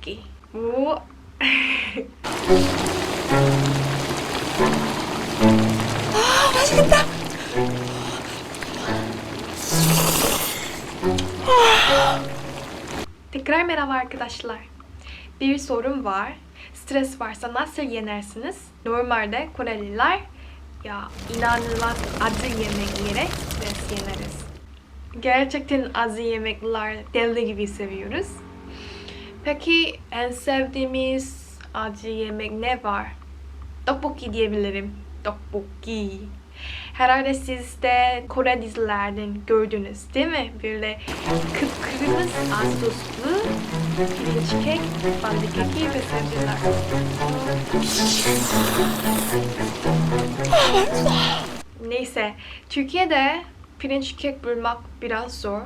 ki. Bu... Tekrar merhaba arkadaşlar. Bir sorun var. Stres varsa nasıl yenersiniz? Normalde Koreliler ya inanılmaz acı yemeklere stres yeneriz. Gerçekten acı yemekler deli gibi seviyoruz. Peki en sevdiğimiz acı yemek ne var? Tteokbokki diyebilirim. Tteokbokki. Herhalde siz de Kore dizilerden gördünüz değil mi? Böyle kıpkırmızı az tuzlu pirinç kek, ballı keki ve sebzeler. Neyse, Türkiye'de pirinç kek bulmak biraz zor.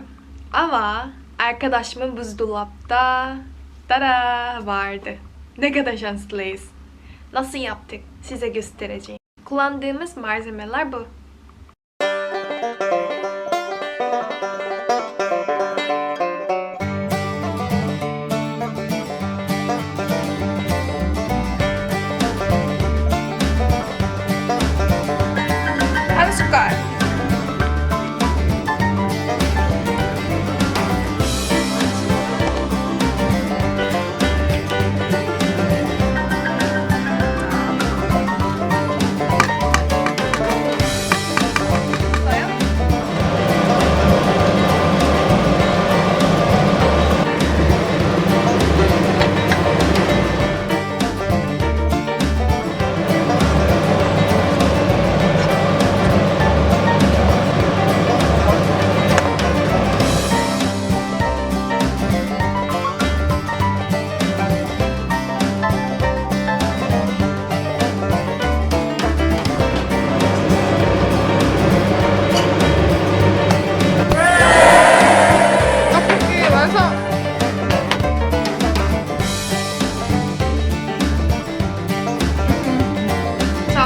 Ama arkadaşımın buzdolapta tada vardı. Ne kadar şanslıyız. Nasıl yaptık? Size göstereceğim. Kullandığımız malzemeler bu.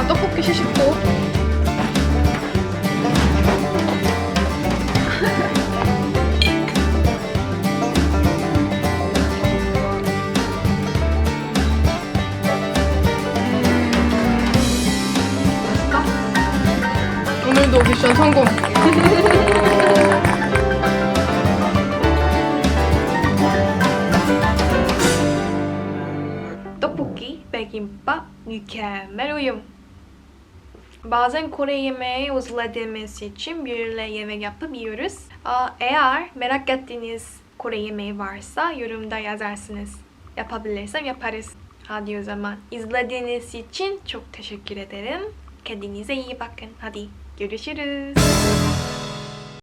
떡볶이 시식도 오늘도 미션 성공. 떡볶이, 백김밥, 뉴캐멜 우유 Bazen Kore yemeği özlediğimiz için birlikte yemek yapıp yiyoruz. Eğer merak ettiğiniz Kore yemeği varsa yorumda yazarsınız. Yapabilirsem yaparız. Hadi o zaman. İzlediğiniz için çok teşekkür ederim. Kendinize iyi bakın. Hadi görüşürüz.